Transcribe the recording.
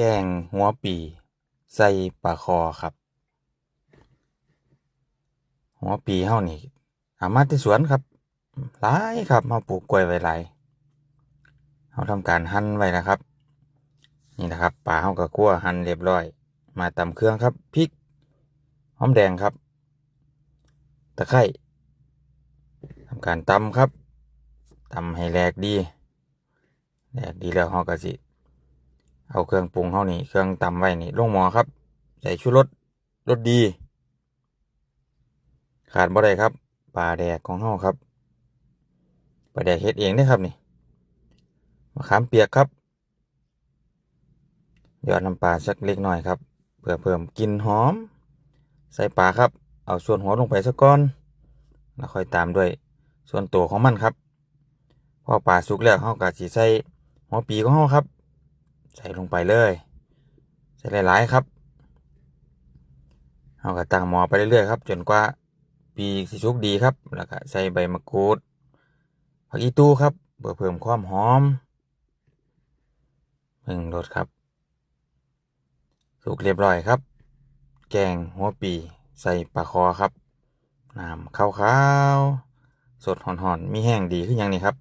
แกงหัวปี ใส่ปลาคอครับ หัวปีเฮานี่เอามาที่สวนครับหลายครับเฮาปลูกกล้วยไว้หลายเฮาทำการหั่นไว้นะครับ นี่นะครับปลาเฮาก็คั่วหั่นเรียบร้อย มาตำเครื่องครับพริกหอมแดงครับ ตะไคร้ทำการตำครับตำให้แหลกดีแหลกดีแล้วเฮาก็สิ เอาเครื่องปรุงเฮานี่เครื่องตำไว้นี่ลงหมอครับ ใส่ชูรสรสดี ขาดบ่ได้ครับปลาแดกของเฮาครับปลาแดกเฮ็ดเองเด้ครับนี่มะขามเปียกครับยอดน้ำปลาสักเล็กน้อยครับเพื่อเพิ่มกลิ่นหอม ใส่ปลาครับ เอาส่วนหัวลงไปสักก้อนแล้วค่อยตามด้วยส่วนตัวของมันครับพอปลาสุกแล้วเฮาก็สิใส่หัวปีของเฮาครับ ใส่ลงไปเลย ใส่หลายๆครับเฮาก็ตั้งหมอไปเรื่อยๆครับ จนกว่าปีสิสุกดีครับ แล้วก็ใส่ใบมะกรูดผักอีตู้ครับเพื่อเพิ่มความหอมเพิ่งรสครับ สุกเรียบร้อยครับ แกงหัวปีใส่ปลาคอครับน้ำขาวๆสดหอนๆมีแห้งดีขึ้นยังนี่ครับ